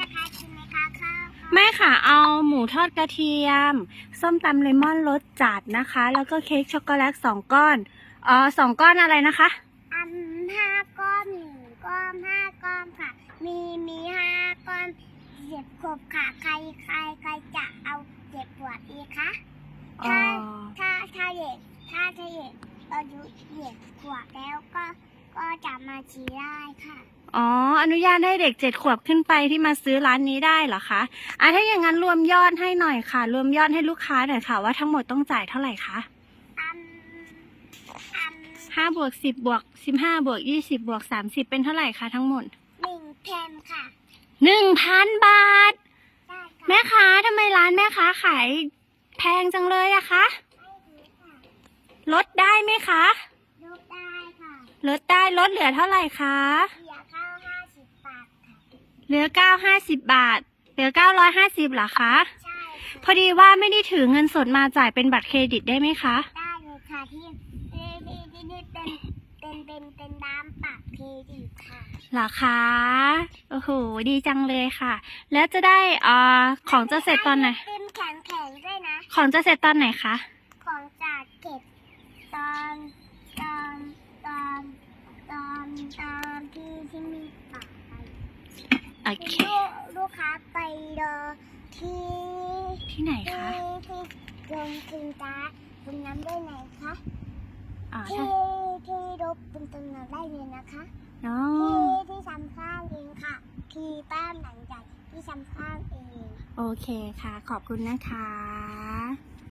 นะคะชิมไหมคะข้าวค่ะแม่ค่ะ เอาหมูทอดกระเทียม ส้มตำเลมอนรสจัดนะคะ แล้วก็เค้กช็อกโกแลตสองก้อนอ๋อสองก้อนอะไรนะคะ อันห้าก้อนหนึ่งก้อนห้าก้อนค่ะ มีมีห้าก้อนเจ็บขวบค่ะ ใครใครใครจะเอาเจ็บปวดดีคะอ๋อถ้าถ้าเด็กถ้าเด็กอายุเด็กขวบแล้วก็ ก็จะมาชี้ได้ค่ะ อ๋อ อนุญาตให้เด็กเจ็ดขวบขึ้นไปที่มาซื้อร้านนี้ได้เหรอคะอะถ้าอย่างนั้นรวมยอดให้หน่อยค่ะ รวมยอดให้ลูกค้าหน่อยค่ะ ว่าทั้งหมดต้องจ่ายเท่าไหร่คะอันอันห้าบวกสิบบวกสิบห้าบวกยี่สิบบวกสามสิบเป็นเท่าไหร่คะทั้งหมดหนึ่งเพนค่ะ หนึ่งพันบาท ได้ค่ะแม่ค้าทำไมร้านแม่ค้าขายแพงจังเลยอะคะ ไม่ถือค่ะลดได้ไหมคะยกได้ค่ะ ลดได้ลดเหลือเท่าไหร่คะเหลือข้าวห้าสิบบาทค่ะเหลือเก้าห้าสิบบาท เหลือเก้าร้อยห้าสิบเหรอคะใช่พค่ะอดีว่าไม่ได้ถือเงินสดมาจ่ายเป็นบัตรเครดิตได้ไหมคะ ได้เลยค่ะที่ที่ที่ที่นี่เป็นเป็นเป็นเป็นน้ำปักเครดิตค่ะ เหรอคะ โอ้โห ดีจังเลยค่ะ แล้วจะได้อ่าของจะเสร็จตอนไหน เป็นแข็งแข็งๆด้วยนะ ของจะเสร็จตอนไหนคะ ของจากเก็บตอนตอนตอนตอนตอน ที่ที่มีปากไปโอเค ลูกลูกค้าไปรอที่ที่ไหนที่คะที่โรงกินตาตรงนั้นได้ไหนคะอ๋อที่ใช่ที่รบเป็นตรงนั้นได้เลยนะคะอ๋อที่ที่ทำข้างเองค่ะที่บ้านหลังใหญ่ที่ทำข้างเอง โอเคค่ะ ขอบคุณนะคะ